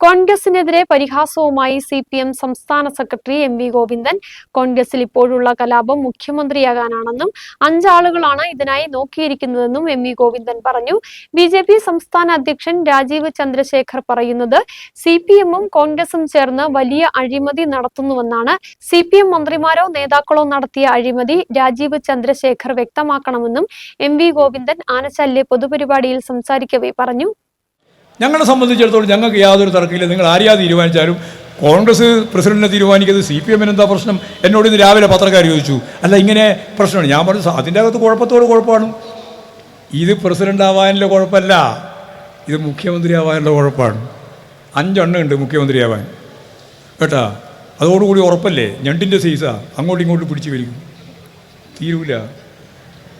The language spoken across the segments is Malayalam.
കോൺഗ്രസിനെതിരെ പരിഹാസവുമായി സി പി എം സംസ്ഥാന സെക്രട്ടറി എം വി ഗോവിന്ദൻ. കോൺഗ്രസിൽ ഇപ്പോഴുള്ള കലാപം മുഖ്യമന്ത്രിയാകാനാണെന്നും അഞ്ചാളുകളാണ് ഇതിനായി നോക്കിയിരിക്കുന്നതെന്നും എം വി ഗോവിന്ദൻ പറഞ്ഞു. ബി ജെ പി സംസ്ഥാന അധ്യക്ഷൻ രാജീവ് ചന്ദ്രശേഖർ പറയുന്നത് സി പി എമ്മും കോൺഗ്രസും ചേർന്ന് വലിയ അഴിമതി നടത്തുന്നുവെന്നാണ്. സി പി എം മന്ത്രിമാരോ നേതാക്കളോ നടത്തിയ അഴിമതി രാജീവ് ചന്ദ്രശേഖർ വ്യക്തമാക്കണമെന്നും എം വി ഗോവിന്ദൻ ആനച്ചാലിലെ പൊതുപരിപാടിയിൽ സംസാരിക്കവേ പറഞ്ഞു. ഞങ്ങളെ സംബന്ധിച്ചിടത്തോളം ഞങ്ങൾക്ക് യാതൊരു തർക്കമില്ല. നിങ്ങൾ ആരെയാ തീരുമാനിച്ചാലും കോൺഗ്രസ് പ്രസിഡന്റിനെ തീരുമാനിക്കുന്നത് സി പി എമ്മിന് എന്താ പ്രശ്നം? എന്നോട് ഇന്ന് രാവിലെ പത്രക്കാർ ചോദിച്ചു. അല്ല ഇങ്ങനെ പ്രശ്നമാണ് ഞാൻ പറഞ്ഞു "സ- അതിന്റെ അകത്ത് കുഴപ്പത്തോട് കുഴപ്പമാണ്. ഇത് പ്രസിഡന്റ് ആവാനുള്ള കുഴപ്പമല്ല. ഇത് മുഖ്യമന്ത്രി ആവാനുള്ള കുഴപ്പമാണ്. അഞ്ചെണ്ണം ഉണ്ട് മുഖ്യമന്ത്രിയാവാൻ കേട്ടാ? അതോടുകൂടി ഉറപ്പല്ലേ? ഞണ്ടിന്റെ സൈസാ. അങ്ങോട്ടും ഇങ്ങോട്ടും പിടിച്ചു വലിക്കും. തീരൂല.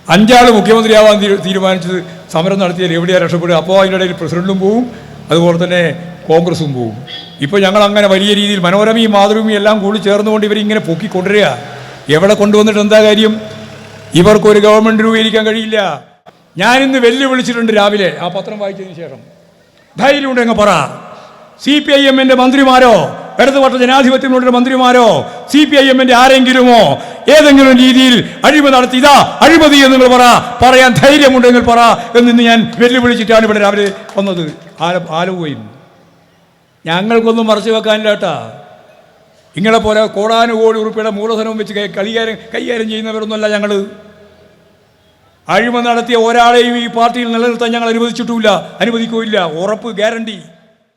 അഞ്ചാൾ മുഖ്യമന്ത്രിയാവാൻ തീരു- തീരുമാനിച്ചത് സമരം നടത്തിയാൽ എവിടെയാണ് രക്ഷപ്പെടുക? അപ്പോൾ അതിനിടയിൽ പ്രസിഡന്റും പോവും അതുപോലെ തന്നെ കോൺഗ്രസും പോവും. ഇപ്പോൾ ഞങ്ങൾ അങ്ങനെ വലിയ രീതിയിൽ മനോരമയും മാതൃഭൂമിയും എല്ലാം കൂടി ചേർന്നുകൊണ്ട് ഇവരിങ്ങനെ പൊക്കിക്കൊണ്ടുവരിക. എവിടെ കൊണ്ടുവന്നിട്ട് എന്താ കാര്യം? ഇവർക്കൊരു ഗവൺമെന്റ് രൂപീകരിക്കാൻ കഴിയില്ല. ഞാനിന്ന് വെല്ലുവിളിച്ചിട്ടുണ്ട് രാവിലെ ആ പത്രം വായിച്ചതിന് ശേഷം. ധൈര്യമുണ്ടെങ്കിൽ പറ. സി പി ഐ എമ്മിന്റെ മന്ത്രിമാരോ? ഇടതുപക്ഷ ജനാധിപത്യങ്ങളുടെ മന്ത്രിമാരോ സി പി ഐ എമ്മിന്റെ ആരെങ്കിലുമോ ഏതെങ്കിലും രീതിയിൽ അഴിമതി നടത്തി ഇതാ അഴിമതി എന്ന് നിങ്ങൾ പറ പറയാൻ ധൈര്യമുണ്ടെങ്കിൽ പറ എന്ന് ഞാൻ വെല്ലുവിളിച്ചിട്ടാണ് ഇവിടെ രാവിലെ വന്നത്. ആല ആലുവയിൽ ഞങ്ങൾക്കൊന്നും മറച്ചു വെക്കാനില്ല കേട്ടാ. ഇങ്ങളെ പോലെ കോടാനുകോടി ഉറുപ്പിയുടെ മൂലധനവും വെച്ച് കളികാരം കൈകാര്യം ചെയ്യുന്നവരൊന്നുമല്ല ഞങ്ങൾ അഴിമതി നടത്തിയ ഒരാളെയും ഈ പാർട്ടിയിൽ നിലനിർത്താൻ ഞങ്ങൾ അനുവദിച്ചിട്ടുമില്ല. അനുവദിക്കുകയില്ല. ഉറപ്പ് ഗ്യാരണ്ടി.